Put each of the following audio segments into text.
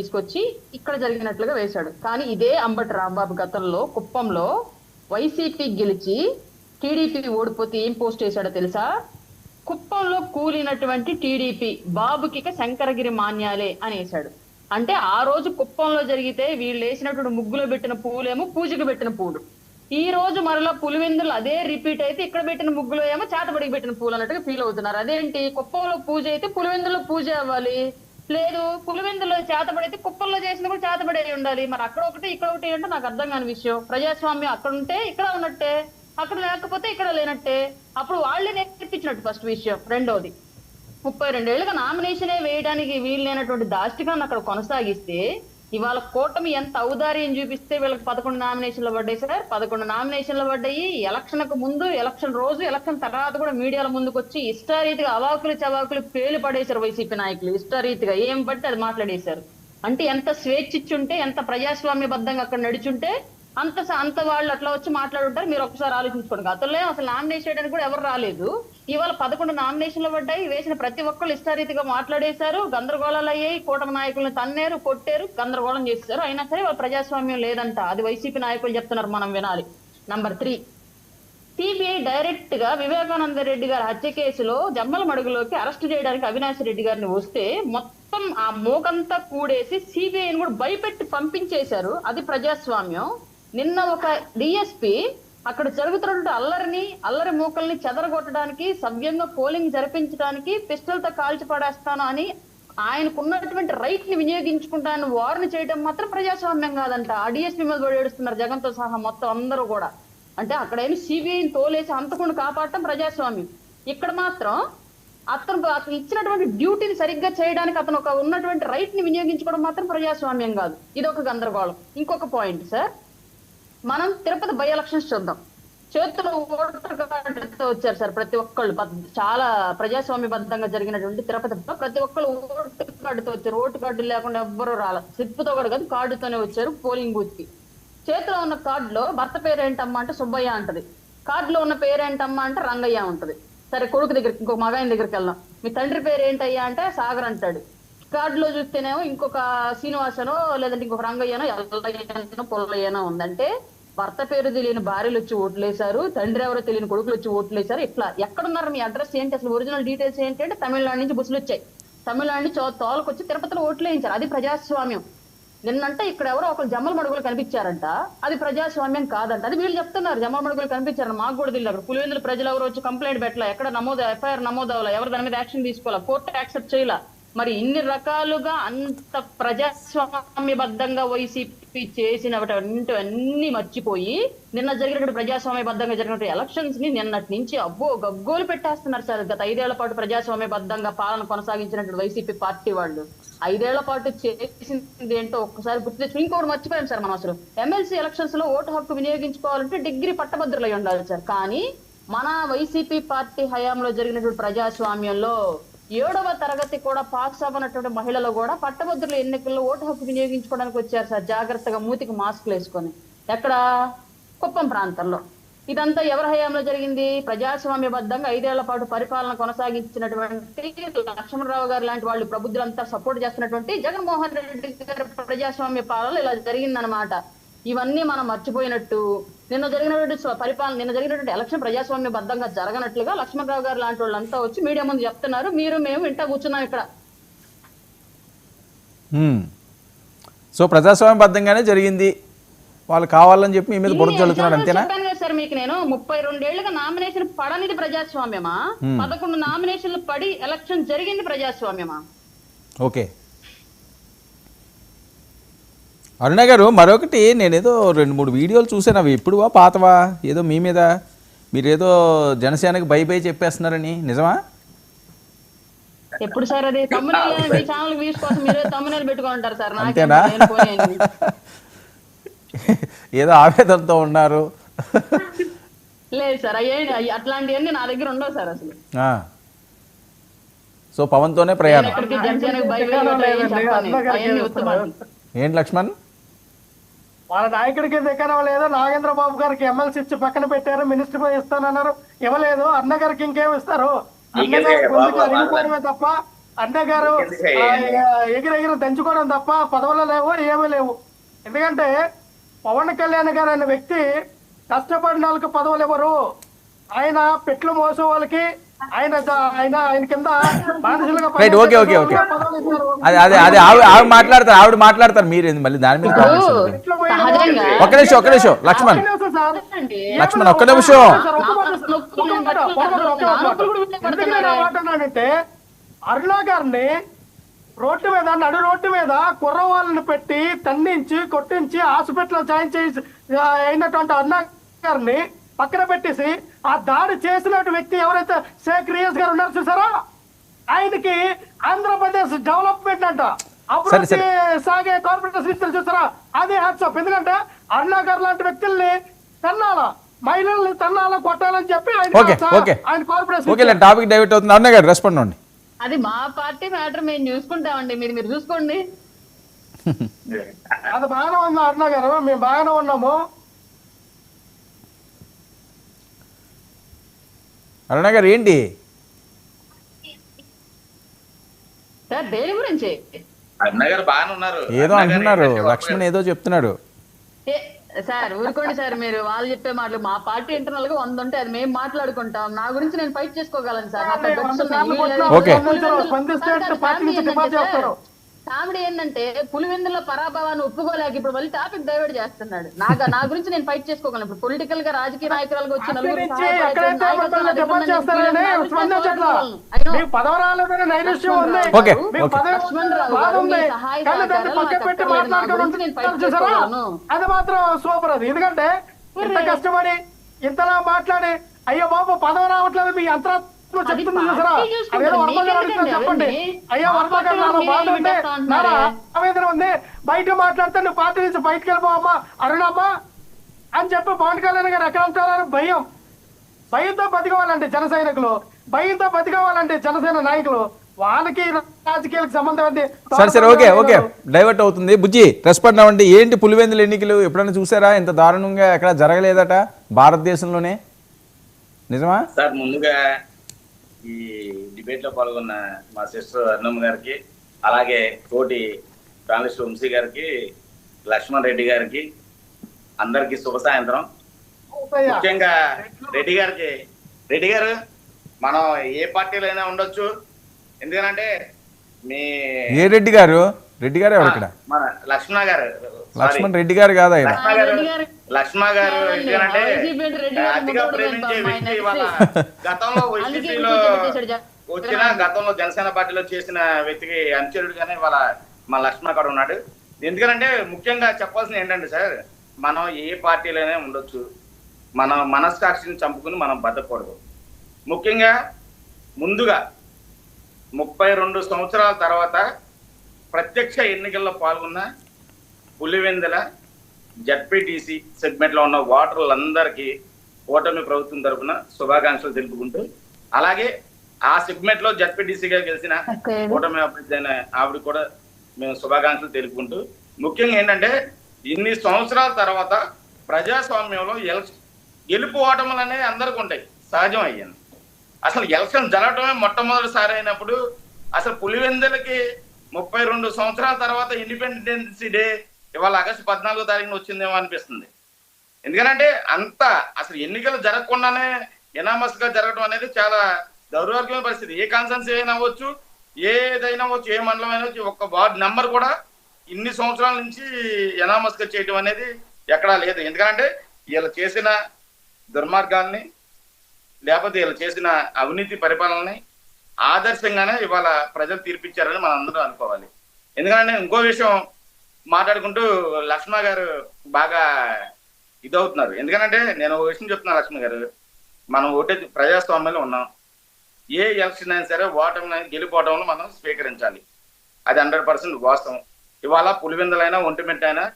తీసుకొచ్చి ఇక్కడ జరిగినట్లుగా వేశాడు. కానీ ఇదే అంబటి రాంబాబు గతంలో కుప్పంలో వైసీపీ గెలిచి టీడీపీ ఓడిపోతే ఏం పోస్ట్ చేశాడో తెలుసా? కుప్పంలో కూలినటువంటి టీడీపీ బాబుకి శంకరగిరి మాన్యాలే అని వేశాడు. అంటే ఆ రోజు కుప్పంలో జరిగితే వీళ్ళు వేసినటువంటి ముగ్గులో పెట్టిన పూలేమో పూజకు పెట్టిన పూలు. ఈ రోజు మరలా పులివెందులు అదే రిపీట్ అయితే ఇక్కడ పెట్టిన ముగ్గులో ఏమో చేతబడికి పెట్టిన పూలు అన్నట్టుగా ఫీల్ అవుతున్నారు. అదేంటి? కుప్పంలో పూజ అయితే పులివెందులో పూజ అవ్వాలి. లేదు పులివెందులో చేతబడైతే కుప్పల్లో చేసిన కూడా చేతబడే ఉండాలి. మరి అక్కడ ఒకటి ఇక్కడ ఒకటి అంటే నాకు అర్థం కాని విషయం. ప్రజాస్వామ్యం అక్కడ ఉంటే ఇక్కడ ఉన్నట్టే అక్కడ లేకపోతే ఇక్కడ లేనట్టే. అప్పుడు వాళ్ళే నేర్పించినట్టు ఫస్ట్ విషయం. రెండోది ముప్పై రెండేళ్ళుగా నామినేషనే వేయడానికి వీలు లేనటువంటి దాష్టికాన్ని అక్కడ కొనసాగిస్తే ఇవాళ కూటమి ఎంత ఔదార్యం చూపిస్తే వీళ్ళకి పదకొండు నామినేషన్లు పడ్డాయి సార్. పదకొండు నామినేషన్లు పడ్డాయి. ఎలక్షన్కు ముందు ఎలక్షన్ రోజు ఎలక్షన్ తర్వాత కూడా మీడియాల ముందుకు వచ్చి ఇష్టారీతిగా అవాకులు చవాకులు పేలు పడేశారు వైసీపీ నాయకులు. ఇష్టారీతిగా ఏం పడితే అది మాట్లాడేశారు. అంటే ఎంత స్వేచ్ఛ ఇచ్చుంటే ఎంత ప్రజాస్వామ్యబద్ధంగా అక్కడ నడిచుంటే అంత స- అంత వాళ్ళు అట్లా వచ్చి మాట్లాడుంటారు మీరు ఒకసారి ఆలోచించుకోండి. గతంలో అసలు నామినేషన్ చేయడానికి కూడా ఎవరు రాలేదు. ఇవాళ పదకొండు నామినేషన్లు పడ్డాయి వేసిన ప్రతి ఒక్కళ్ళు ఇష్టారీతిగా మాట్లాడేశారు గందరగోళాలు అయ్యాయి కూటమి నాయకులను తన్నేరు కొట్టారు గందరగోళం చేశారు అయినా సరే వాళ్ళ ప్రజాస్వామ్యం లేదంట. అది వైసీపీ నాయకులు చెప్తున్నారు మనం వినాలి. నంబర్ త్రీ సిబిఐ డైరెక్ట్గా వివేకానంద రెడ్డి గారి హత్య కేసులో జమ్మల మడుగులోకి అరెస్ట్ చేయడానికి అవినాష్ రెడ్డి గారిని వస్తే మొత్తం ఆ మోకంతా కూడేసి సిబిఐని కూడా భయపెట్టి పంపించేశారు. అది ప్రజాస్వామ్యం. నిన్న ఒక డిఎస్పి అక్కడ జరుగుతున్నటువంటి అల్లరిని అల్లరి మూకల్ని చెదరగొట్టడానికి సవ్యంగా పోలింగ్ జరిపించడానికి పిస్టల్తో కాల్చి పడేస్తాను అని ఆయనకున్నటువంటి రైట్ని వినియోగించుకుంటానని వారిని చేయడం మాత్రం ప్రజాస్వామ్యం కాదంట. ఆ డిఎస్పీ మీద ఏడుస్తున్నారు జగన్తో సహా మొత్తం అందరూ కూడా. అంటే అక్కడైనా సిబిఐని తోలేసి అంతకుండా కాపాడటం ప్రజాస్వామ్యం. ఇక్కడ మాత్రం అతను అతను ఇచ్చినటువంటి డ్యూటీని సరిగ్గా చేయడానికి అతను ఒక ఉన్నటువంటి రైట్ని వినియోగించుకోవడం మాత్రం ప్రజాస్వామ్యం కాదు. ఇది ఒక గందరగోళం. ఇంకొక పాయింట్ సార్. మనం తిరుపతి బై ఎలక్షన్స్ చూద్దాం. చేతిలో ఓటర్ కార్డుతో వచ్చారు సార్ ప్రతి ఒక్కళ్ళు. చాలా ప్రజాస్వామ్యబద్ధంగా జరిగినటువంటి తిరుపతిలో ప్రతి ఒక్కళ్ళు ఓటర్ కార్డుతో వచ్చారు. ఓటు కార్డు లేకుండా ఎవ్వరూ రాల. స్లిప్తో కూడా కాదు కార్డుతోనే వచ్చారు పోలింగ్ బూత్కి చేతిలో ఉన్న కార్డులో భర్త పేరు ఏంటమ్మా అంటే సుబ్బయ్య అంటది. కార్డులో ఉన్న పేరు ఏంటమ్మా అంటే రంగయ్య ఉంటది. సరే కొడుకు దగ్గరికి ఇంకొక మగాయిన దగ్గరికి వెళ్దాం. మీ తండ్రి పేరు ఏంటయ్యా అంటే సాగర్ అంటాడు. కార్డులో చూస్తేనేమో ఇంకొక శ్రీనివాసనో లేదంటే ఇంకొక రంగయ్యనో ఎల్లయ్యనో పొల్లయ్యనో ఉందంటే భర్త పేరు తెలియని భార్యలు వచ్చి ఓట్లేశారు తండ్రి ఎవరో తెలియని కొడుకులు వచ్చి ఓట్లేశారు ఇట్లా. ఎక్కడున్నారు మీ అడ్రస్ ఏంటి? అసలు ఒరిజినల్ డీటెయిల్స్ ఏంటి? అంటే తమిళనాడు నుంచి బుసులు వచ్చాయి. తమిళనాడు నుంచి తోలకొచ్చి తిరుపతిలో ఓట్లు వేయించారు అది ప్రజాస్వామ్యం. నిన్నంటే ఇక్కడ ఎవరో ఒకరు జమ్మల మడుగులు కనిపించారంట. అది ప్రజాస్వామ్యం కాదంట. అది వీళ్ళు చెప్తున్నారు. జమ్మల మడుగులు కనిపించారు. మాకు కూడా తెలియదు. అక్కడ పులివెందుల ప్రజలు ఎవరు వచ్చి కంప్లైంట్ పెట్టలే. ఎక్కడ నమోదు ఎఫ్ఐఆర్ నమోదు అవ్వలే? ఎవరు దాని మీద యాక్షన్ తీసుకోవాలా? కోర్టు యాక్సెప్ట్ చేయాలా? మరి ఇన్ని రకాలుగా అంత ప్రజాస్వామ్యబద్ధంగా వైసీపీ చేసినటువంటి అన్ని మర్చిపోయి నిన్న జరిగినటువంటి ప్రజాస్వామ్యబద్ధంగా జరిగినటువంటి ఎలక్షన్స్ని నిన్నటి నుంచి అబ్బో గగ్గోలు పెట్టేస్తున్నారు సార్. గత ఐదేళ్ళ పాటు ప్రజాస్వామ్యబద్ధంగా పాలన కొనసాగించినటువంటి వైసీపీ పార్టీ వాళ్ళు. ఐదేళ్ళ పాటు చేసింది ఏంటో ఒక్కసారి గుర్తు తెచ్చుకుని ఇంకోటి మర్చిపోయాం సార్ మనం అసలు. ఎమ్మెల్సీ ఎలక్షన్స్లో ఓటు హక్కు వినియోగించుకోవాలంటే డిగ్రీ పట్టభద్రులై ఉండాలి సార్. కానీ మన వైసీపీ పార్టీ హయాంలో జరిగినటువంటి ప్రజాస్వామ్యంలో ఏడవ తరగతి కూడా పాస్ అవ్వనటువంటి మహిళలు కూడా పట్టభద్రుల ఎన్నికల్లో ఓటు హక్కు వినియోగించుకోవడానికి వచ్చారు సార్. జాగ్రత్తగా మూతికి మాస్కులు వేసుకొని. ఎక్కడ? కుప్పం ప్రాంతంలో. ఇదంతా ఎవరి హయాంలో జరిగింది? ప్రజాస్వామ్యబద్ధంగా ఐదేళ్ళ పాటు పరిపాలన కొనసాగించినటువంటి లక్ష్మణరావు గారు లాంటి వాళ్ళు ప్రబుద్ధులంతా సపోర్ట్ చేస్తున్నటువంటి జగన్మోహన్ రెడ్డి గారి ప్రజాస్వామ్య పాలన ఇలా జరిగిందనమాట ఇవన్నీ మనం మర్చిపోయినట్టు నిన్న జరిగినటువంటి పరిపాలన నిన్న జరిగినటువంటి ఎలక్షన్ ప్రజాస్వామ్య బద్ధంగా జరగనట్లుగా లక్ష్మణరావు గారు లాంటి వాళ్ళంతా వచ్చి మీడియా ముందు చెప్తున్నారు. మీరు మేము ఇంట కూర్చున్నాం ఇక్కడ. సో ప్రజాస్వామ్యబద్ధంగానే జరిగింది. వాళ్ళు కావాలని చెప్పి మీ మీద బురద ఎగ్జాంపుల్స్ అంతేనా? సార్ మీకు నేను. ముప్పై రెండేళ్ళుగా నామినేషన్ పడనిది ప్రజాస్వామ్యమా? పదకొండు నామినేషన్లు పడి ఎలక్షన్ జరిగింది ప్రజాస్వామ్యమా? ఓకే. అరుణ గారు మరొకటి నేనేదో రెండు మూడు వీడియోలు చూసాను అవి ఎప్పుడువా పాతవా? ఏదో మీ మీద మీరేదో జనసేనకి బై బై చెప్పేస్తున్నారని. నిజమా? ఎప్పుడు సార్ అది? తమ్ముని మీ ఛానల్ వ్యూస్ కోసం మీరు తమ్మునేలు పెట్టుకుంటారు సార్. నాకేం అంతేనా? ఏదో ఆవేదనతో ఉన్నారు. లేదు సార్ అయ్యి అట్లాంటివన్నీ నా దగ్గర ఉండవు సార్ అసలు. ఆ. సో ప్రయాణం. చెప్పాలి అవన్నీ ఉత్తమాలు ఏంటి లక్ష్మణ్? వాళ్ళ నాయకుడికి దిక్కడం లేదు నాగేంద్ర బాబు గారికి ఎమ్మెల్సీ ఇచ్చి పక్కన పెట్టారు. మినిస్టర్ పోయి ఇస్తానన్నారు. ఇవ్వలేదు. అన్న గారికి ఇంకేం ఇస్తారు? అన్న గారి గొంతుకు అరిగిపోవడమే తప్ప అన్న గారు ఎందుకయ్యా? ఆ, ఎగిరి ఎగిరి దంచుకోవడం తప్ప పదవులు లేవు ఏమీ లేవు. ఎందుకంటే పవన్ కళ్యాణ్ గారు అనే వ్యక్తి కష్టపడిన వాళ్ళకి పదవులు ఇవ్వరు. ఆయన పెట్లు మోసే వాళ్ళకి ఆయన ఆయన ఆయన కింద okay. పదవులు ఇస్తారు. అది అదే అదే ఆవిడ ఆవిడ మాట్లాడతారు ఆవిడ మాట్లాడతారు మీరు మళ్ళీ దాని మీద ఒక్క నిమిషం ఒక్క నిమిషం లక్ష్మణ్. లక్ష్మణ్ ఒక్క నిమిషం అరుణా గారిని రోడ్డు మీద నడు రోడ్డు మీద కుర్రవాళ్ళని పెట్టి తన్నించి కొట్టించి హాస్పిటల్ జాయిన్ చేసి అయినటువంటి అరుణా గారిని పక్కన పెట్టేసి ఆ దాడి చేసిన వ్యక్తి ఎవరైతే షేక్ రియాజ్ గారు ఉన్నారు చూసారా? ఆయనకి ఆంధ్రప్రదేశ్ డెవలప్మెంట్ అంట. అభివృద్ధి. సాగే కార్పొరేషన్ ఇస్తారు చూసారా? అదే హ్యాట్సప్. ఎందుకంటే అరుణా గారు లాంటి వ్యక్తుల్ని తన్నాలా మహిళల్ని తన్నాలా కొట్టాలని చెప్పి ఆయన కార్పొరేషన్ ఓకే. టాపిక్ డైవర్ట్ అవుతుంది. అన్న గారు రెస్పాండ్ అవ్వండి అది మా పార్టీ మ్యాటర్ మేము చూసుకుంటామండి. మీరు మీరు చూసుకోండి. అది బాగానే ఉంది అరుణ గారు మేము బాగానే ఉన్నాము. అరుణ గారు ఏంటి? ఏదో అంటున్నారు. లక్ష్మణ్ ఏదో చెప్తున్నాడు. ఏ, సార్ ఊరుకోండి సార్ మీరు వాళ్ళు చెప్పే మాటలు మా పార్టీ ఇంటర్నల్గా వంద ఉంటే అది మేము మాట్లాడుకుంటాం. నా గురించి నేను ఫైట్ చేసుకోగలను సార్. డిపార్ట్ ఏంటంటే పులివెందుల పరాభవాన్ని ఒప్పుకోలేక ఇప్పుడు మళ్ళీ టాపిక్ డైవర్ట్ చేస్తున్నాడు నాకు నా గురించి నేను ఫైట్ చేసుకోగలను ఇప్పుడు పొలిటికల్గా రాజకీయ నాయకురాలుగా వచ్చి పార్టీ నలుగురు నుంచి సహాయపడే ఎక్కడైతే నాయకత్వం మొత్తంలో నాకు డిపార్ట్ ఉందని చేస్తారని నా గురించి స్పందించట్లా చేసుకోగలను. I know. మీకు పదవి రాలేదని నైరుష్యం ఉంది ఓకే, మీకు ఓకే. పదవి లక్ష్మణ్ రావు బాధ గారు ఉంది మీ సహాయ కానీ దాన్ని సహకారాలు పక్కన నాకు పెట్టి అక్కర్లేదు. నా మాట్లాడుకోవడం గురించి నేను fight చూసారా చేసుకోగలను. అది మాత్రం సూపర్ అది ఎందుకంటే ఇంత కష్టపడి ఇంతలా మాట్లాడి అయ్యో బాబు పదవి రావట్లేదు మీ అంతరాత్మ వర్మ గారు చెప్పండి? అయ్యో వర్మ గారు నాలో బాధ. ఆవేదన ఉంది. బయట మాట్లాడితే నువ్వు పార్టీ నుంచి బయటకు వెళ్ళిపోవమ్మా. అరుణమ్మా అని చెప్పి పవన్ కళ్యాణ్ గారు ఎక్కడ ఉంటారని భయం. భయంతో బతికోవాలంటే జన సైనికులు. భయంతో బతికోవాలంటే జనసేన నాయకులు. వాళ్ళకి రాజకీయాలకు సంబంధం ఏంటి? సరే సరే ఓకే ఓకే. డైవర్ట్ అవుతుంది. బుజ్జి రెస్పాండ్ అవ్వండి. ఏంటి పులివెందుల ఎన్నికలు? ఎప్పుడైనా చూసారా? ఇంత దారుణంగా ఎక్కడ జరగలేదట భారతదేశంలోనే? నిజమా? సార్ ముందుగా ఈ డిబేట్లో పాల్గొన్న మా సిస్టర్ అన్నమ్మ గారికి అలాగే తోటి కాంగ్రెస్ వంశీ గారికి లక్ష్మణ్ రెడ్డి గారికి అందరికి శుభ సాయంత్రం. ముఖ్యంగా రెడ్డి గారికి. రెడ్డి గారు మనం ఏ పార్టీలో అయినా ఉండొచ్చు. ఎందుకంటే మీ ఏ రెడ్డి గారు? రెడ్డి గారు ఎవరు ఇక్కడ? మన లక్ష్మణ గారు. లక్ష్మణ్ రెడ్డి గారు కాదు లక్ష్మణ గారు. లక్ష్మ గారు అతిగా ప్రేమించే వ్యక్తి వాళ్ళ గతంలో వైసీపీలో. వచ్చిన గతంలో జనసేన పార్టీలో చేసిన వ్యక్తికి అనుచరుడుగానే వాళ్ళ మా లక్ష్మణ గారు ఉన్నాడు. ఎందుకంటే ముఖ్యంగా చెప్పాల్సింది ఏంటంటే సార్ మనం ఏ పార్టీలోనే ఉండొచ్చు. మన మనస్సాక్షిని చంపుకుని మనం బతకూడదు. ముఖ్యంగా ముందుగా ముప్పై రెండు సంవత్సరాల తర్వాత ప్రత్యక్ష ఎన్నికల్లో పాల్గొన్న పులివెందుల జడ్పీటీసీ సెగ్మెంట్లో ఉన్న ఓటర్లందరికీ ఓటమి ప్రభుత్వం తరపున శుభాకాంక్షలు తెలుపుకుంటూ అలాగే ఆ సెగ్మెంట్లో జడ్పీటీసీగా గెలిచిన. ఓటమి అభ్యర్థి అయిన ఆవిడ కూడా మేము శుభాకాంక్షలు తెలుపుకుంటూ ముఖ్యంగా ఏంటంటే ఇన్ని సంవత్సరాల తర్వాత ప్రజాస్వామ్యంలో ఎలక్షన్ గెలుపు ఓటములు అనేవి అందరికి ఉంటాయి సహజం అయ్యింది అసలు ఎలక్షన్ జరగటమే మొట్టమొదటిసారి అయినప్పుడు అసలు పులివెందులకి ముప్పై రెండు సంవత్సరాల తర్వాత ఇండిపెండెన్స్ డే ఇవాళ ఆగస్టు పద్నాలుగో తారీఖున వచ్చిందేమో అనిపిస్తుంది. ఎందుకంటే అంత అసలు ఎన్నికలు జరగకుండానే ఎనామస్గా జరగడం అనేది చాలా దౌర్భాగ్యమైన పరిస్థితి. ఏ కాన్సెన్స్ అయినా అవ్వచ్చు ఏదైనా అవ్వచ్చు ఏ మండలం అయినా వచ్చి ఒక్క వార్డ్ నెంబర్ కూడా ఇన్ని సంవత్సరాల నుంచి ఎనామస్గా చేయడం అనేది ఎక్కడా లేదు. ఎందుకంటే వీళ్ళు చేసిన దుర్మార్గాల్ని లేకపోతే వీళ్ళు చేసిన అవినీతి పరిపాలనని ఆదర్శంగానే ఇవాళ ప్రజలు తీర్పిచ్చారని మనం అందరూ అనుకోవాలి. ఎందుకంటే ఇంకో విషయం మాట్లాడుకుంటూ లక్ష్మ గారు బాగా ఇదవుతున్నారు. ఎందుకంటే నేను ఒక విషయం చెప్తున్నా లక్ష్మి గారు. మనం ఓటే ప్రజాస్వామ్యంలో ఉన్నాం. ఏ ఎలక్షన్ అయినా సరే ఓటమి గెలిపోవటంలో మనం స్వీకరించాలి. అది హండ్రెడ్ పర్సెంట్ వాస్తవం. ఇవాళ పులివెందులైనా ఒంటిమిట్ట అయినా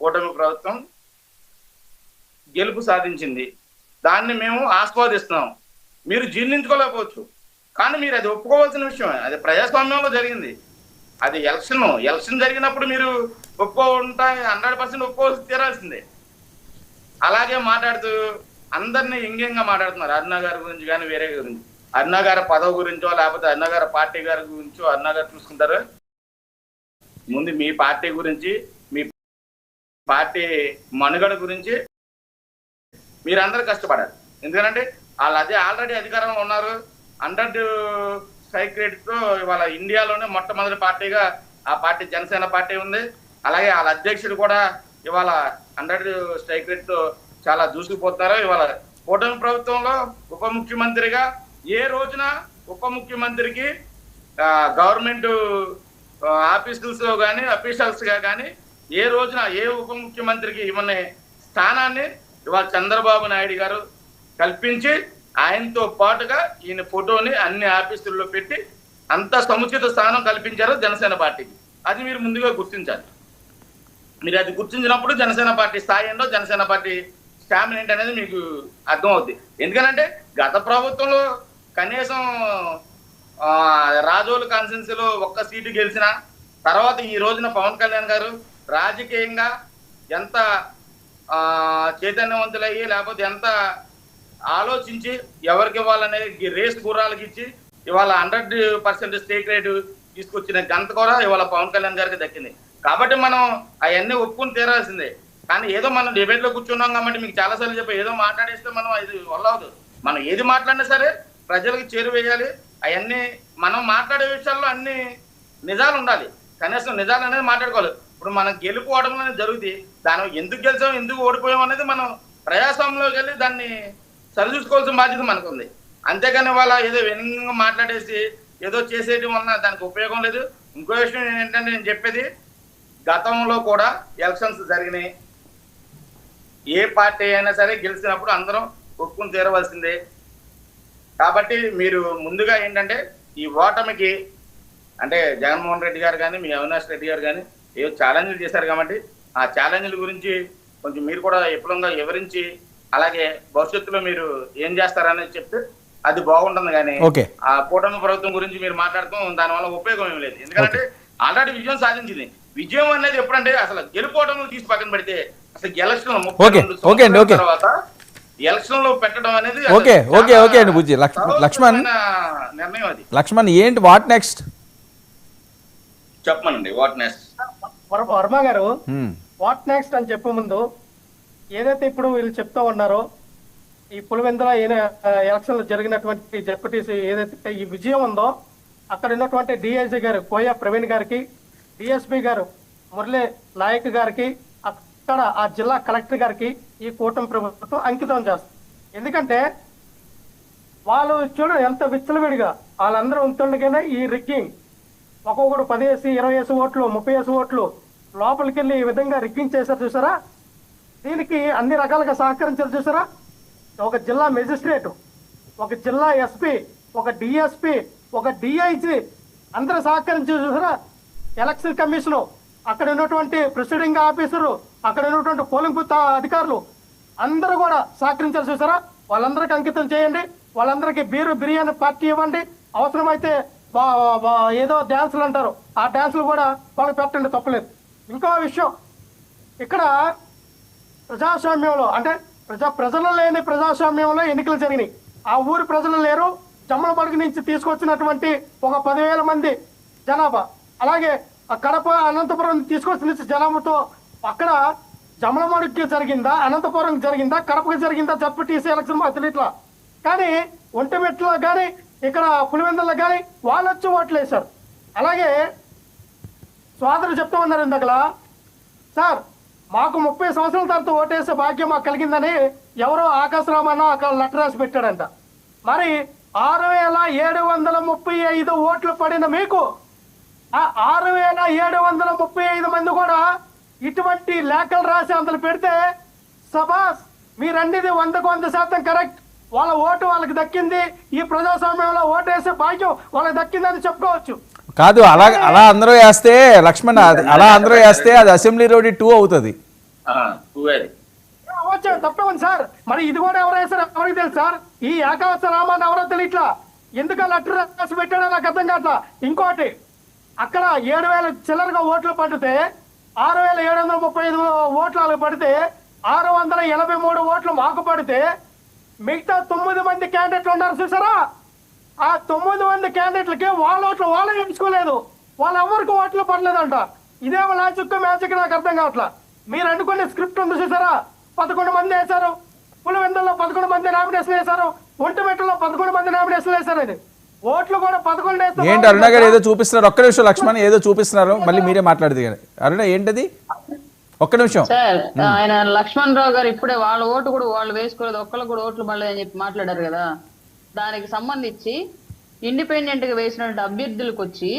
కూటమి ప్రభుత్వం గెలుపు సాధించింది. దాన్ని మేము ఆస్వాదిస్తున్నాం. మీరు జీర్ణించుకోలేకపోవచ్చు. కానీ మీరు అది ఒప్పుకోవాల్సిన విషయం అది ప్రజాస్వామ్యంలో జరిగింది. అది ఎలక్షన్ ఎలక్షన్ జరిగినప్పుడు మీరు ఒప్పుకోంటా హండ్రెడ్ పర్సెంట్ ఒప్పో తీరాల్సిందే. అలాగే మాట్లాడుతూ అందరినీ ఇంగ్యంగా మాట్లాడుతున్నారు. అరుణా గారి గురించి కానీ వేరే గురించి. అరుణా గారి పదవి గురించో లేకపోతే అన్న గారి పార్టీ గారి గురించో అన్న గారు చూసుకుంటారు. ముందు మీ పార్టీ గురించి మీ పార్టీ మనుగడ గురించి మీరందరూ కష్టపడాలి. ఎందుకంటే వాళ్ళు అదే ఆల్రెడీ అధికారంలో ఉన్నారు. హండ్రెడ్ స్ట్రైక్ రేట్తో ఇవాళ ఇండియాలోనే మొట్టమొదటి పార్టీగా ఆ పార్టీ జనసేన పార్టీ ఉంది. అలాగే వాళ్ళ అధ్యక్షుడు కూడా ఇవాళ హండ్రెడ్ స్ట్రైక్ రేట్ చాలా దూసుకుపోతున్నారు ఇవాళ కూటమి ప్రభుత్వంలో ఉప ముఖ్యమంత్రిగా ఏ రోజున ఉప ముఖ్యమంత్రికి గవర్నమెంట్ ఆఫీసర్స్ కానీ అఫీషియల్స్గా కానీ ఏ రోజున ఏ ఉప ముఖ్యమంత్రికి ఇవ్వని స్థానాన్ని ఇవాళ చంద్రబాబు నాయుడు గారు కల్పించి ఆయనతో పాటుగా ఈయన ఫోటోని అన్ని ఆఫీసుల్లో పెట్టి అంత సముచిత స్థానం కల్పించారు జనసేన పార్టీకి. అది మీరు ముందుగా గుర్తించాలి. మీరు అది గుర్తించినప్పుడు జనసేన పార్టీ స్థాయి ఏంటో జనసేన పార్టీ స్టామిన ఏంటనేది అనేది మీకు అర్థం అవుద్ది ఎందుకనంటే గత ప్రభుత్వంలో కనీసం రాజోలు కాన్స్టిట్యున్సీలో ఒక్క సీటు గెలిచిన తర్వాత ఈ రోజున పవన్ కళ్యాణ్ గారు రాజకీయంగా ఎంత చైతన్యవంతులయ్యి లేకపోతే ఎంత ఆలోచించి ఎవరికి ఇవ్వాలనేది రేస్ గుర్రాలకి ఇచ్చి ఇవాళ హండ్రెడ్ పర్సెంట్ స్టేక్ రేటు తీసుకొచ్చిన గంత కూడా ఇవాళ పవన్ కళ్యాణ్ గారికి దక్కింది. కాబట్టి మనం అవన్నీ ఒప్పుకుని తీరాల్సిందే. కానీ ఏదో మనం డిబేట్లో కూర్చున్నాం కాబట్టి మీకు చాలా సార్లు చెప్పి ఏదో మాట్లాడేస్తే మనం ఇది వల్లవదు. మనం ఏది మాట్లాడినా సరే ప్రజలకు చేరువేయాలి అవన్నీ మనం మాట్లాడే విషయాల్లో అన్ని నిజాలు ఉండాలి. కనీసం నిజాలు అనేది మాట్లాడుకోవాలి. ఇప్పుడు మనం గెలుపుకోవడం అనేది జరుగుతుంది దాని ఎందుకు గెలిచాం ఎందుకు ఓడిపోయాం అనేది మనం ప్రజాస్వామ్యంలోకి వెళ్ళి దాన్ని సరిచూసుకోవాల్సిన బాధ్యత మనకు ఉంది వాళ్ళ ఏదో వెనుక మాట్లాడేసి ఏదో చేసేయడం వలన దానికి ఉపయోగం లేదు. ఇంకో విషయం ఏంటంటే నేను చెప్పేది గతంలో కూడా ఎలక్షన్స్ జరిగినాయి. ఏ పార్టీ అయినా సరే గెలిచినప్పుడు అందరం ఒప్పుకుని తీరవలసిందే. కాబట్టి మీరు ముందుగా ఏంటంటే ఈ ఓటమికి అంటే జగన్మోహన్ రెడ్డి గారు కానీ మీ అవినాష్ రెడ్డి గారు కానీ ఏవో ఛాలెంజ్లు చేశారు కాబట్టి ఆ ఛాలెంజ్ల గురించి కొంచెం మీరు కూడా విపులంగా వివరించి అలాగే భవిష్యత్తులో మీరు ఏం చేస్తారనేది చెప్తే అది బాగుంటుంది కానీ ఆ కూటమి ప్రభుత్వం గురించి మీరు మాట్లాడటం దానివల్ల ఉపయోగం ఏమి లేదు. ఎందుకంటే ఆల్రెడీ విజయం సాధించింది. విజయం అనేది ఎప్పుడంటే అసలు గెలుపోవడం తీసి పక్కన పెడితే అసలు ఎలక్షన్ ముప్పై ఓకే, ఓకే అండి, ఓకే. తర్వాత ఎలక్షన్లో పెట్టడం అనేది ఓకే, ఓకే, ఓకే అండి, బుజ్జి. లక్ష్మణ్. సర్వోత్తమమైన నిర్ణయం అది లక్ష్మణ్ ఏంటి వాట్ నెక్స్ట్ చెప్పమనండి వాట్ నెక్స్ట్ వర్- వర్మ గారు వాట్ నెక్స్ట్ అని చెప్పే ముందు ఏదైతే ఇప్పుడు వీళ్ళు చెప్తా ఉన్నారో ఈ పులివెందుల ఎలక్షన్లో జరిగినటువంటి జెడ్పీటీసీ ఏదైతే ఈ విజయం ఉందో అక్కడ ఉన్నటువంటి డిఐజీ గారు కోయా ప్రవీణ్ గారికి డిఎస్పి గారు మురళీ నాయక్ గారికి అక్కడ ఆ జిల్లా కలెక్టర్ గారికి ఈ కూటమి ప్రభుత్వం అంకితం చేస్తుంది. ఎందుకంటే వాళ్ళు చూడండి ఎంత విచ్చలవిడిగా వాళ్ళందరూ ఉంటుండగానే ఈ రిగ్గింగ్. ఒక్కొక్కడు పదేసి ఇరవై వేసి ఓట్లు ముప్పై వేసి ఓట్లు లోపలికి వెళ్ళి ఈ విధంగా రిగ్గింగ్ చేశారు చూసారా? దీనికి అన్ని రకాలుగా సహకరించారు చూసారా? ఒక జిల్లా మెజిస్ట్రేట్ ఒక జిల్లా ఎస్పీ ఒక డిఎస్పి ఒక డిఐజీ అందరూ సహకరించి చూసారా? ఎలక్షన్ కమిషను అక్కడ ఉన్నటువంటి ప్రిసైడింగ్ ఆఫీసరు అక్కడ ఉన్నటువంటి పోలింగ్ బూత్ అధికారులు అందరూ కూడా సహకరించాల్సి చూసారా? వాళ్ళందరికీ అంకితం చేయండి వాళ్ళందరికీ బీరు బిర్యానీ పార్టీ ఇవ్వండి. అవసరమైతే బా- బా- ఏదో డ్యాన్సులు అంటారు. ఆ డ్యాన్సులు కూడా వాళ్ళకి పెట్టండి తప్పలేదు. ఇంకో విషయం ఇక్కడ ప్రజాస్వామ్యంలో అంటే ప్రజా ప్రజలు లేని ప్రజాస్వామ్యంలో ఎన్నికలు జరిగినాయి. ఆ ఊరి ప్రజలు లేరు. జమ్మలమడుగు నుంచి తీసుకొచ్చినటువంటి ఒక పదివేల మంది జనాభా. అలాగే ఆ కడప అనంతపురం తీసుకొచ్చిన జనాభాతో అక్కడ జమ్మలమడుగుకి జరిగిందా అనంతపురం జరిగిందా కడపకి జరిగిందా జడ్పీటీసీ ఎలక్షన్ మాకు తెలియట్లా కానీ ఒంటిమెట్లో కానీ ఇక్కడ పులివెందుల్లో కానీ వాళ్ళు వచ్చి ఓట్లు వేశారు అలాగే సోదరులు చెప్తూ ఉన్నారు ఇందకల. సార్ మాకు ముప్పై సంవత్సరాల తర్వాత ఓటేసే భాగ్యం మాకు కలిగిందని ఎవరో ఆకాశరామన్న అక్కడ లెటర్ రాసి పెట్టాడంట. మరి ఆరు వేల ఏడు వందల ముప్పై ఐదు ఓట్లు పడిన మీకు ఆరు వేల ఏడు వందల ముప్పై ఐదు మంది కూడా ఇటువంటి లేఖలు రాసి అందులో పెడితే సబాస్ మీరన్నది వందకు వంద శాతం కరెక్ట్. వాళ్ళ ఓటు వాళ్ళకి దక్కింది. ఈ ప్రజాస్వామ్యంలో ఓటు వేసే భాగ్యం వాళ్ళకి దక్కిందని చెప్పుకోవచ్చు. కాదు అలా అలా అందరూ వేస్తే లక్ష్మణ్ అది అలా అందరూ వేస్తే అది అసెంబ్లీ రోడ్ టూ అవుతుంది. తప్పకుండా సార్. మరి ఇది కూడా ఎవరు వేసారు ఎవరికి తెలుసు సార్? ఈ ఏకావశ రామాన్ని ఎవరో తెలియట్లా? ఎందుకు లెటర్ రాసి పెట్టాడో నాకు అర్థం కావట్లా? ఇంకోటి అక్కడ ఏడు వేల చిల్లరగా ఓట్లు పడితే ఆరు వేల ఏడు వందల ముప్పై ఐదు ఓట్లు వాళ్ళకి పడితే ఆరు వందల ఎనభై మూడు ఓట్లు మాకు పడితే మిగతా తొమ్మిది మంది క్యాండిడేట్లు ఉన్నారు చూసారా? ఆ తొమ్మిది మంది క్యాండిడేట్లకి వాళ్ళ ఓట్లు వాళ్ళే ఎంచుకోలేదు. వాళ్ళెవరికి ఓట్లు పడలేదంట. ఇదేమో లాజిక్ మ్యాజిక్ నాకు అర్థం కావట్లా. మీరు అనుకునే స్క్రిప్ట్ ఉంది చూసారా? పదకొండు మంది వేశారు. పులివెందుల్లో పదకొండు మంది నామినేషన్ వేశారు. ఒంటిమెట్టలో పదకొండు మంది నామినేషన్ వేశారు ఇది ఓట్లు కూడా పదకొండు ఏంటి అరుణ గారు ఏదో చూపిస్తున్నారు. ఒక్క నిమిషం లక్ష్మణ్ ఏదో చూపిస్తున్నారు. మళ్ళీ మీరే మాట్లాడదు అరుణ ఏంటది? ఒక్క నిమిషం. సార్ ఆయన లక్ష్మణ్ రావు గారు ఇప్పుడే వాళ్ళ ఓటు కూడా వాళ్ళు వేసుకోలేదు. ఒక్కళ్ళు కూడా ఓట్లు పడలేదు అని చెప్పి మాట్లాడారు కదా. దానికి సంబంధించి ఇండిపెండెంట్గా వేసినటువంటి అభ్యర్థులకు వచ్చి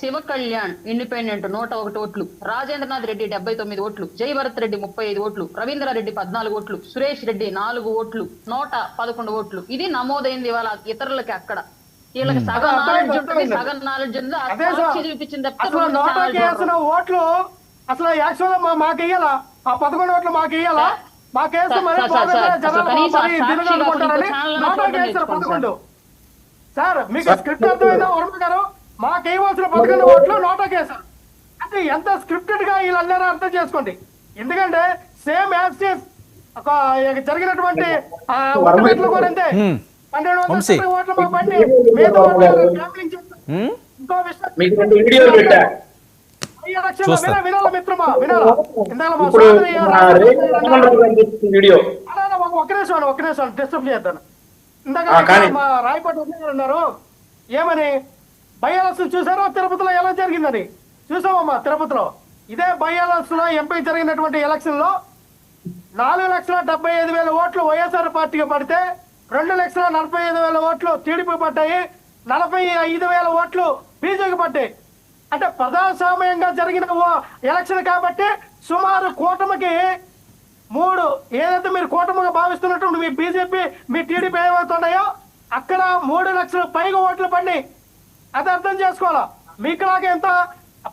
శివ కళ్యాణ్ ఇండిపెండెంట్ నూట ఒకటి ఓట్లు. రాజేంద్రనాథ్ రెడ్డి డెబ్బై తొమ్మిది ఓట్లు. జయభరత్ రెడ్డి ముప్పై ఐదు ఓట్లు. రవీంద్రారెడ్డి పద్నాలుగు ఓట్లు. సురేష్ రెడ్డి నాలుగు ఓట్లు. నూట పదకొండు ఓట్లు. ఇది నమోదైంది వాళ్ళ ఇతరులకి అక్కడ. వీళ్ళకి సగం నాలెడ్జ్ ఉంటుంది. సగం నాలెడ్జ్ ఉంది. ఓట్లు అసలు యాక్చువల్ మా మాకు ఇయ్యాలా? ఆ పదకొండు ఓట్లు మాకు ఇయ్యాలా? మాకేస్తే మరి పదకొండు. సార్ మీకు స్క్రిప్ట్ అర్థమైందా వర్మ గారు? మాకు ఇవ్వాల్సిన పదకొండు ఓట్లు నోటాకి వేశారు అంటే ఎంత స్క్రిప్టెడ్గా వీళ్ళందరూ అర్థం చేసుకోండి. ఎందుకంటే సేమ్ యాక్సిస్ ఒక జరిగినటువంటి ఓట్లు కూడా అంతే. పన్నెండు వందల ఓట్లు? ఇంకో విషయం వీడియో? ఒక- నిమిషం అండి, ఒక్క నిమిషం డిస్టర్బ్ చేద్దాను ఇందాక. మా ఉన్నారు. ఏమని? బై ఎలక్షన్ చూసారా తిరుపతిలో ఎలా జరిగిందని? చూసామమ్మా తిరుపతిలో? ఇదే బై ఎలక్షన్ ఎంపీ జరిగినటువంటి ఎలక్షన్లో నాలుగు లక్షల డెబ్బై ఐదు వేల ఓట్లు వైఎస్ఆర్ పార్టీకి పడితే రెండు లక్షల నలభై ఐదు వేల ఓట్లు టీడీపీ పడ్డాయి నలభై ఐదు వేల ఓట్లు బీజేపీ పడ్డాయి. అంటే ప్రజాస్వామ్యంగా జరిగిన ఓ- ఎలక్షన్ కాబట్టి సుమారు కూటమికి మూడు ఏదైతే మీరు కూటమిగా భావిస్తున్నటువంటి మీ బీజేపీ మీ టీడీపీ ఏమవుతున్నాయో అక్కడ మూడు లక్షల పైగా ఓట్లు పడి అది అర్థం చేసుకోవాలా? మీకులాగా ఎంత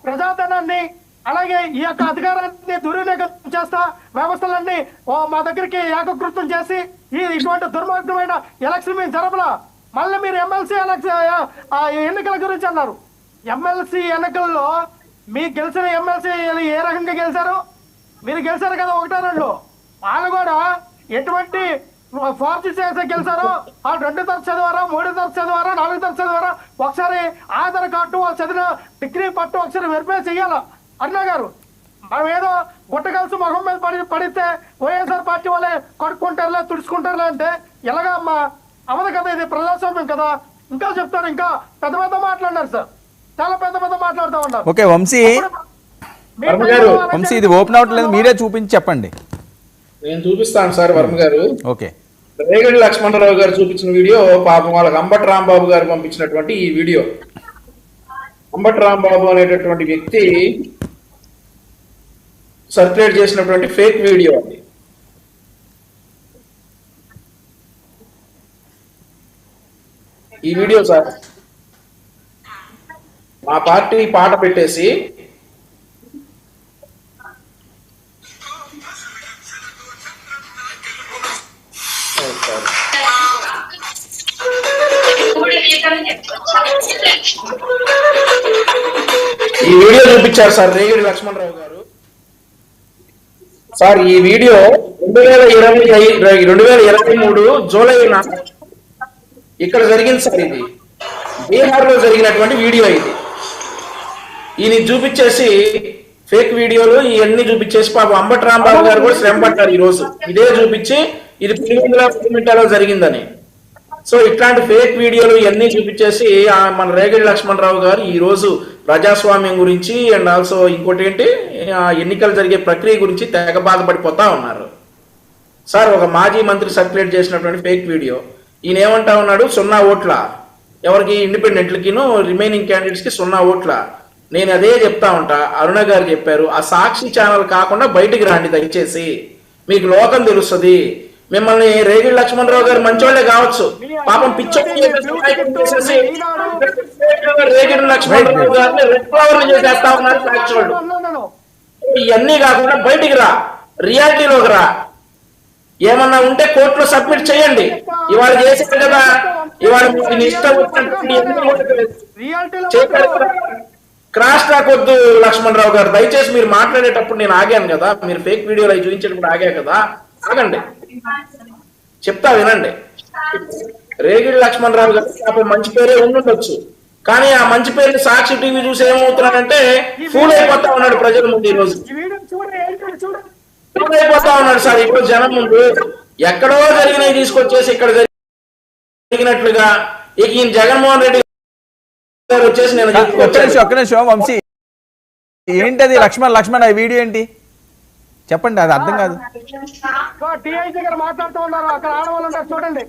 ప్రజాధనాన్ని అలాగే ఈ యొక్క అధికారాన్ని దుర్వినియోగం చేస్తా వ్యవస్థలన్నీ ఓ మా దగ్గరికి ఏకకృతం చేసి ఈ ఇటువంటి దుర్మార్గమైన ఎలక్షన్ మేము జరపలా? మళ్ళీ మీరు ఎమ్మెల్సీ ఎలక్షన్ ఎన్నికల గురించి అన్నారు. ఎమ్మెల్సీ ఎన్నికల్లో మీ గెలిచిన ఎమ్మెల్సీ ఏ రకంగా గెలిచారు? మీరు గెలిచారు కదా ఒకటో రెండు. వాళ్ళు కూడా ఎటువంటి ఫోర్త్ చేసి గెలిచారు. వాళ్ళు రెండు తరగతి చదివారా మూడో తరగతి చదివారా నాలుగు తరగతి చదివారా? ఒకసారి ఆధార్ కార్డు వాళ్ళు చదివిన డిగ్రీ పట్టు ఒకసారి వెరిఫై చెయ్యాలా అన్నా గారు మనం ఏదో గుట్టగలిసి మొహం మీద పడి పడితే వైఎస్ఆర్ పార్టీ వాళ్ళే కడుక్కుంటారులే తుడుచుకుంటారులే అంటే ఎలాగా అమ్మా? అవదు కదా ఇది ప్రజాస్వామ్యం కదా. ఇంకా చెప్తారు ఇంకా పెద్ద పెద్ద మాట్లాడినారు సార్. చాలా పెద్ద పెద్ద మాట్లాడుతూ ఉన్నారు. ఓకే వంశీ. వంశీ ఇది ఓపెన్ అవ్వట్లేదు మీరే చూపించి చెప్పండి. నేను చూపిస్తాను సార్ వర్మ గారు. ఓకే. రేగడి లక్ష్మణరావు గారు చూపించిన వీడియో పాపం వాళ్ళకి అంబటి రాంబాబు గారు పంపించినటువంటి ఈ వీడియో. అంబటి రాంబాబు అనేటటువంటి వ్యక్తి సర్క్యులేట్ చేసినటువంటి ఫేక్ వీడియో అది ఈ వీడియో సార్ మా పార్టీ పాట పెట్టేసి ఈ వీడియో చూపించారు సార్ రేగిడి లక్ష్మణరావు గారు. సార్ ఈ వీడియో రెండు వేల ఇరవై రెండు వేల ఇరవై మూడు జూలై నా- ఇక్కడ జరిగింది సార్ ఇది. బీహార్లో జరిగినటువంటి వీడియో ఇది. ఈయన చూపించేసి ఫేక్ వీడియోలు ఇవన్నీ చూపించేసి పాపం అంబటి రాంబాబు గారు కూడా శ్రమ పడ్డారు ఈ రోజు ఇదే చూపించి ఇది పులివెందుల పులిమిట్టాలో జరిగిందని. సో ఇట్లాంటి ఫేక్ వీడియోలు ఇవన్నీ చూపించేసి మన రేగడి లక్ష్మణరావు గారు ఈ రోజు ప్రజాస్వామ్యం గురించి అండ్ ఆల్సో ఇంకోటి ఏంటి ఆ ఎన్నికలు జరిగే ప్రక్రియ గురించి తెగ బాధపడిపోతా ఉన్నారు. సార్ ఒక మాజీ మంత్రి సర్క్యులేట్ చేసినటువంటి ఫేక్ వీడియో. ఈయన ఏమంటా ఉన్నాడు సున్నా ఓట్ల. ఎవరికి ఇండిపెండెంట్లకిను రిమైనింగ్ క్యాండిడేట్స్కి సున్నా ఓట్ల. నేను అదే చెప్తా ఉంటా అరుణ గారు చెప్పారు ఆ సాక్షి ఛానల్ కాకుండా బయటికి రాండి దయచేసి. మీకు లోకం తెలుస్తుంది. మిమ్మల్ని రేగిడి లక్ష్మణరావు గారు మంచోళ్ళే కావచ్చు. పాపం పిచ్చోళ్ళు చేసేసి రేగిడి లక్ష్మణరావు గారిని రెడ్ ఫ్లవర్ చేసేస్తా ఉన్నారు. ఇవన్నీ కాకుండా బయటికి రా. రియాలిటీలోకి రా. ఏమన్నా ఉంటే కోర్టులో సబ్మిట్ చేయండి. ఇవాళ చేశారు కదా. ఇవాళ మీకు ఇష్టం. క్రాష్ టాక్ వద్దు లక్ష్మణరావు గారు. దయచేసి మీరు మాట్లాడేటప్పుడు నేను ఆగాను కదా. మీరు ఫేక్ వీడియోలు అవి చూపించేటప్పుడు ఆగా కదా. ఆగండి. చెప్తా వినండి. రేగిడి లక్ష్మణరావు గారు మంచి పేరే ఉండుండొచ్చు. కానీ ఆ మంచి పేరుని సాక్షి టీవీ చూసి ఏమవుతున్నాడంటే ఫూల్ అయిపోతా ఉన్నాడు ప్రజల ముందు ఈ రోజు. ఫూల్ అయిపోతా ఉన్నాడు సార్ ఇప్పుడు జనం ముందు ఎక్కడో జరిగినవి తీసుకొచ్చేసి ఇక్కడ జరిగినట్లుగా ఇక ఈయన జగన్మోహన్ రెడ్డి గారు వచ్చేసి నేను ఒక్క నిమిషం ఒక్క నిమిషం వంశీ. ఏంటది లక్ష్మణ్ లక్ష్మణ్ ఆ వీడియో ఏంటి? చెప్పండి అది అర్థం కాదు. టీఐసీ గారు మాట్లాడుతూ ఉన్నారు అక్కడ ఆడవాళ్ళు చూడండి.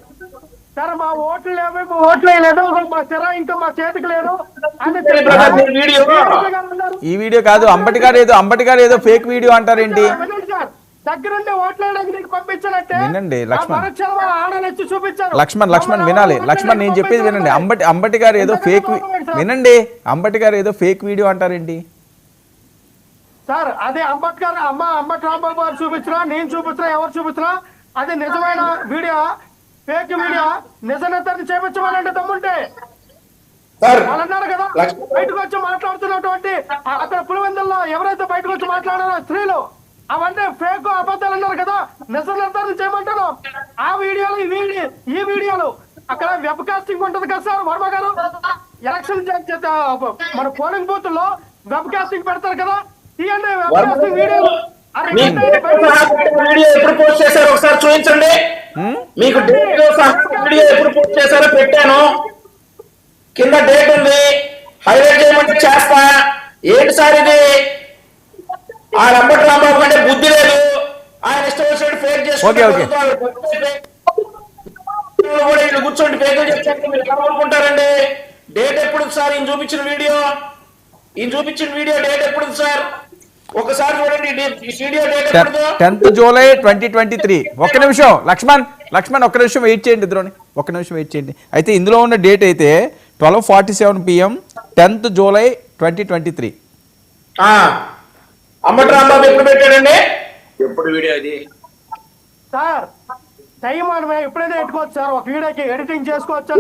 సార్ మా ఓట్లు లేవు మా ఓట్లు లేదు మా సిరా ఇంకా మా చేతికి లేదు. ఈ వీడియో కాదు. అంబటి గారు ఏదో అంబటి గారు ఏదో ఫేక్ వీడియో అంటారేంటి? దగ్గరుండి ఓట్లేయడానికి నీకు పంపించానంటే వినండి, లక్ష్మణ్. చూపించారు. లక్ష్మణ్ లక్ష్మణ్ వినాలి. లక్ష్మణ్ నేను చెప్పేది వినండి. అంబటి అంబటి గారు ఏదో ఫేక్ వినండి అంబటి గారు ఏదో ఫేక్ వీడియో అంటారేంటి? సార్ అదే అంబేద్కర్ అమ్మ అంబటి రాంబాబు గారు చూపించినా నేను చూపించినా ఎవరు చూపించినా అది నిజమైన వీడియో ఫేక్ వీడియో నిజ చేపించమనండి తమ్ముంటే. సార్ వాళ్ళు అన్నారు కదా బయటకు వచ్చి మాట్లాడుతున్నటువంటి అక్కడ పులివెందుల్లో ఎవరైతే బయటకు వచ్చి మాట్లాడారో స్త్రీలు అవన్నీ ఫేక్ అబద్ధాలు అన్నారు కదా నిజ నిర్ధారణ చేయమంటాను ఆ వీడియోలు ఈ వీడియో ఈ వీడియోలు అక్కడ వెబ్ కాస్టింగ్ ఉంటుంది కదా సార్ వర్మ గారు? ఎలక్షన్ మన పోలింగ్ బూత్లో వెబ్ కాస్టింగ్ పెడతారు కదా వీడియో ఎప్పుడు పోస్ట్ చేశారో ఒకసారి చూపించండి. మీకు డేట్ వీడియో ఎప్పుడు పోస్ట్ చేశారో పెట్టాను. కింద డేట్ ఉంది. హైలైట్ చేయమంటే చేస్తా. ఏంటి సార్ ఇది? ఆ రంబటి రాంబాబు కంటే బుద్ధి లేదు. ఆయన ఇష్టం వచ్చినట్టు ఫేక్ ఓకే, ఓకే. కూడా వీళ్ళు కూర్చోండి ఫేకులు చెప్తే మీరు ఎలా అనుకుంటారండి డేట్ ఎప్పుడు సార్? ఈయన చూపించిన వీడియో? ఈయన చూపించిన వీడియో డేట్ ఎప్పుడు సార్? ఒకసారి చూడండి tenth July twenty twenty three. ఒక్క నిమిషం లక్ష్మణ్ లక్ష్మణ్ ఒక్క నిమిషం వెయిట్ చేయండి ఇద్దరుని. ఒక్క నిమిషం వెయిట్ చేయండి. అయితే ఇందులో ఉన్న డేట్ అయితే twelve forty seven PM tenth July twenty twenty three. Ambati Rambabu ఎప్పుడు పెట్టాడండి? ఎప్పుడు వీడియో అది సార్ టైం మనం ఎప్పుడైనా పెట్టుకోవచ్చు సార్. ఒక వీడియోకి ఎడిటింగ్ చేసుకోవచ్చు.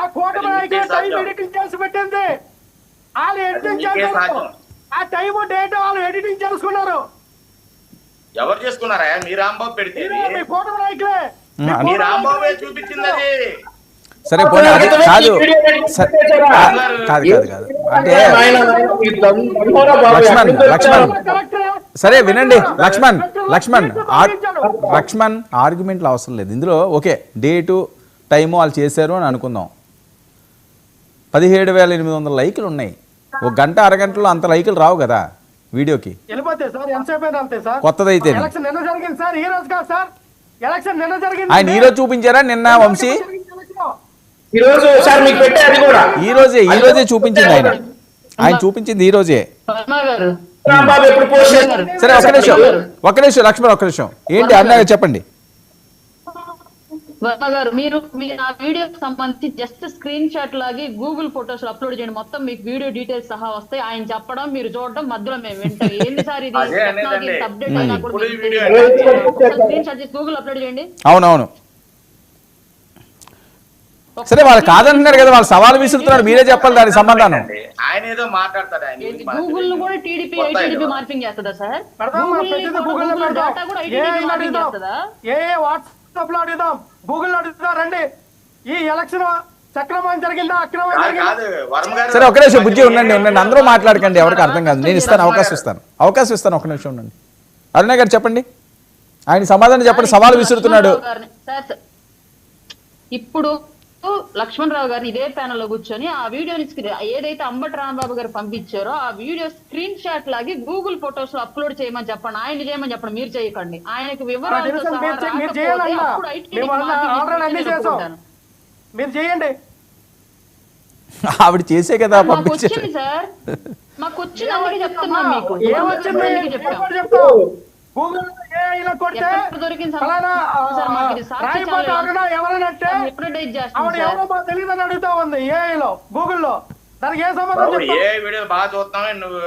ఆ కూటమి టైం. ఎడిటింగ్ చేసి పెట్టింది. వాళ్ళు ఎడిటింగ్. ఆ టైం డేట్ వాళ్ళు ఎడిటింగ్ చేసుకున్నారు. ఎవరు చేసుకున్నారా? మీ రాంబాబు పెడితే మీ కూటమి నాయకులే. రాంబాబే చూపించింది అది. సరే పోనీ అది కాదు. కాదు కాదు కాదు అంటే లక్ష్మణ్, లక్ష్మణ్. సరే వినండి. లక్ష్మణ్ లక్ష్మణ్. లక్ష్మణ్ ఆర్గ్యుమెంట్లు అవసరం లేదు. ఇందులో ఓకే డేటు టైము వాళ్ళు చేశారు అని అనుకుందాం. పదిహేడు వేల ఎనిమిది వందల లైకులు ఉన్నాయి. ఒక గంట అరగంటలో అంత లైకులు రావు కదా వీడియోకి. వెళ్ళిపోతే సార్ ఎంతసేపు అయినా అంతే సార్. కొత్తదైతే ఎలక్షన్ నిన్న జరిగింది సార్ ఈ రోజు కాదు సార్. ఎలక్షన్ నిన్న జరిగింది. ఆయన ఈ రోజు చూపించారా నిన్న వంశీ? ఈ రోజు. సార్ మీకు పెట్టే అది కూడా. ఈ రోజే ఈ రోజే చూపించింది ఆయన. ఆయన చూపించింది ఈ రోజే. సరే ఒక్క నిమిషం. ఒక్క నిమిషం లక్ష్మణ్ ఒక్క నిమిషం. ఏంటి అన్నగా చెప్పండి. వర్మ గారు మీరు మీ ఆ వీడియోకి సంబంధించి జస్ట్ స్క్రీన్ షాట్ లాగి గూగుల్ ఫొటోస్ అప్లోడ్ చేయండి. మొత్తం మీకు వీడియో డీటెయిల్స్ సహా వస్తాయి. ఆయన చెప్పడం మీరు చూడడం మధ్యలో మేము వింటాం. ఏంది సార్ ఇది. అప్డేట్ అయినా కూడా. స్క్రీన్ షాట్ చేసి గూగుల్ అప్లోడ్ చేయండి. అవునవును. సరే వాళ్ళు కాదంటున్నారు కదా వాళ్ళు సవాల్ విసురుతున్నారు. మీరే చెప్పాలి దానికి సమాధానం ఆయన ఏదో మాట్లాడతాడు గూగుల్. కూడా టీడీపీ ఐటీడీపీ. మార్పింగ్ చేస్తుందా సార్? గూగుల్ డేటా కూడా ఐటీడీపీ మార్పింగ్ చేస్తుందా? ఏ వాట్సాప్లో అడుగుదాం గూగుల్లో అడుగుదాం రండి. ఈ ఎలక్షన్ సక్రమం జరిగిందా అక్రమం కాదు, జరిగిందా? కాదు వరం గారు సరే ఒక నిమిషం బుజ్జి ఉండండి ఉండండి. అందరూ మాట్లాడకండి ఎవరికి అర్థం కాదు. నేను ఇస్తాను అవకాశం ఇస్తాను. అవకాశం ఇస్తాను ఒక నిమిషం ఉండండి. అరుణ గారు చెప్పండి. ఆయన సమాధానం చెప్పండి సవాల్ విసురుతున్నాడు. ఇప్పుడు లక్ష్మణ్ రావు గారిని ఇదే ప్యానెల్లో కూర్చొని ఆ వీడియోని ఏదైతే అంబటి రాంబాబు గారు పంపించారో ఆ వీడియో స్క్రీన్ షాట్ లాగి గూగుల్ ఫొటోస్లో అప్లోడ్ చేయమని చెప్పండి. ఆయన చేయమని చెప్పండి. మీరు చేయకండి. ఆయనకు సహా మీరు చేయండి. ఆవిడ చేసే కదా వచ్చింది సార్. మాకు వచ్చింది చెప్తున్నాం మీకు. ఏమొచ్చింది? చెప్తాం. గూగుల్ ఏ ఇలా కొడితే అరుణ ఎవరనంటే ఆవిడ. ఎవరో మాకు తెలియదు అని అడుగుతా ఉంది ఏఐలో గూగుల్లో. దానికి ఏ సంబంధం ఏ బాగా చూస్తున్నావే నువ్వు?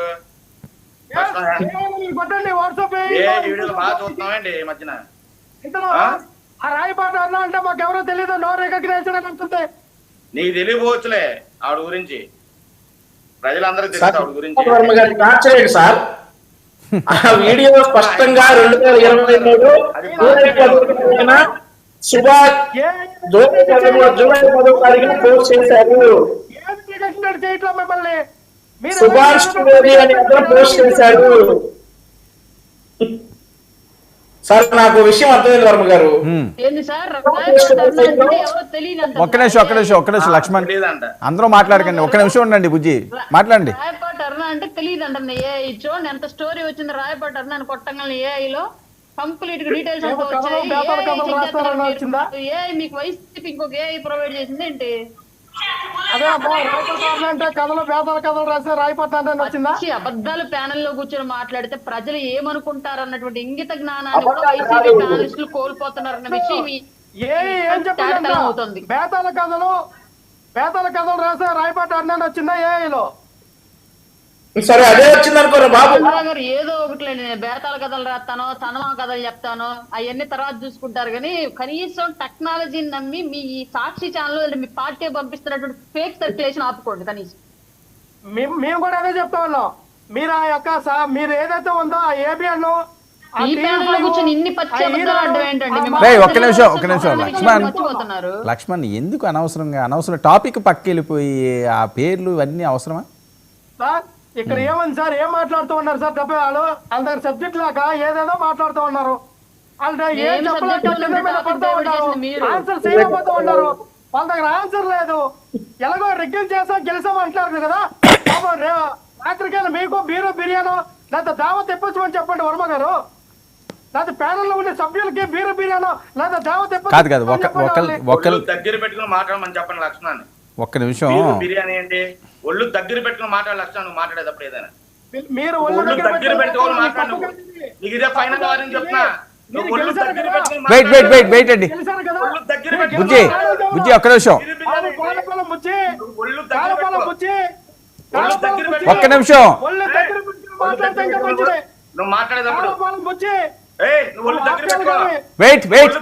కొట్టండి వాట్సాప్ ఏ వీడియోలు బాగా ఈ మధ్యన? ఇంతలో ఆ? రాయపాటి అన్న అంటే మాకు ఎవరో తెలియదు నో రికగ్నైజ్డ్ అని అంటుంది. నీకు తెలియపోవచ్చులే ఆవిడ గురించి. ప్రజలందరికీ తెలుసు ఆవిడ గురించి. సార్? ఆ వీడియో స్పష్టంగా రెండు వేల ఇరవై మూడు సుభాష్ జూలై పదమూడు జూలై పదో తారీఖున పోస్ట్ చేశారు? సుభాష్ త్రివేది అని అతను పోస్ట్ చేశాడు సార్ నాకు విషయం అర్థమైంది వర్మ గారు. ఒక్క నిమిషం ఒక్క నిమిషం ఒక్క నిమిషం లక్ష్మణ్. అందరూ మాట్లాడకండి. ఒక్క నిమిషం ఉండండి బుజ్జి. మాట్లాడండి. అరుణ అంటే తెలియదు అంట ఏ చూడండి ఎంత స్టోరీ వచ్చింది రాయపాట అరుణ కొట్టంగానే ఏఐ లో. కంప్లీట్గా డీటెయిల్స్ అంతా వచ్చాయి? మీరు. ఏఐ మీకు వైసీపీ ఇంకొక ఏఐ ప్రొవైడ్ చేసింది ఏంటి? అదే అంటే కథలు పేదల కథలు వచ్చిందా అబద్ధాలు ప్యానెల్లో కూర్చొని మాట్లాడితే ప్రజలు ఏమనుకుంటారు అన్నటువంటి ఇంగిత జ్ఞానాన్ని కూడా వైసీపీ. ప్యానలిస్టులు కోల్పోతున్నారన్న విషయం ఏ ఏం అవుతుంది. బేతాల కథలు బేతాల కథలు రాస్తే రాయపడ్డ అన్నాడు వచ్చిందా ఏఐలో సరే అదే వచ్చింది అనుకోరా బాబు. గారు ఏదో ఒకటిలేండి నేను బేతాల కథలు రాస్తాను సనమా కథలు చెప్తాను అవన్నీ తర్వాత చూసుకుంటారు. కానీ కనీసం టెక్నాలజీని నమ్మి మీ ఈ సాక్షి ఛానల్ మీ పార్టీ పంపిస్తున్నటువంటి ఫేక్ సర్క్యులేషన్ ఆపుకోండి కనీసం. మేము మేము కూడా అదే చెప్తా ఉన్నాం మీరు ఆ యొక్క మీరు ఏదైతే ఉందో ఆ ఏబిఎన్ ఒక్క నిమిషం, ఒక్క నిమిషం, లక్ష్మణ్. మర్చిపోతున్నారు. లక్ష్మణ్ ఎందుకు అనవసరంగా అనవసరం టాపిక్ పక్కెళ్ళిపోయి ఆ పేర్లు ఇవన్నీ అవసరమా? సార్ ఇక్కడ ఏముంది సార్? ఏం మాట్లాడుతూ ఉన్నారు సార్? డెబ్బై వాళ్ళు? వాళ్ళ దగ్గర సబ్జెక్ట్ లాక ఏదేదో మాట్లాడుతూ ఉన్నారు. వాళ్ళ ఏం చెప్పలేక కింద మీద పడుతూ ఉన్నారు. ఆన్సర్ చేయకపోతూ ఉన్నారు. వాళ్ళ దగ్గర ఆన్సర్ లేదు. ఎలాగో రిగ్గిల్ చేసాం గెలిసాం అంటారు కదా? రాత్రికైనా మీకు బీరో బిర్యానో లేదా దావత్ తెప్పించమని చెప్పండి వర్మ గారు. లేదా ప్యానల్లో ఉండే సభ్యులకి బీరో బిర్యానో లేదా దావత్ కాదు కాదు. ఒళ్ళు దగ్గర పెట్టుకుని మాట్లాడమని చెప్పండి లక్ష్మణ్ ఒక్క నిమిషం. బీరు బిర్యానీ ఏంటి? ఒళ్ళు దగ్గర పెట్టుకుని మాట్లాడే లక్ష్మణ్ నువ్వు మాట్లాడేటప్పుడు ఏదైనా. మీరు ఒళ్ళు దగ్గర పెట్టుకోవాలి మాట్లాడు. నీకు ఇదే ఫైనల్ వారని చెప్తున్నా. వెయిట్ వెయిట్ వెయిట్ వెయిట్ అండి. బుజ్జి బుజ్జి ఒక్క నిమిషం. ఒక్క నిమిషం. నువ్వు మాట్లాడేటప్పుడు. వెయిట్ వెయిట్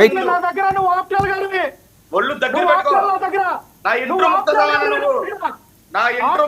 వెయిట్ ఒళ్ళు దగ్గర పెట్టుకో. నా మొత్తం నువ్వు நான்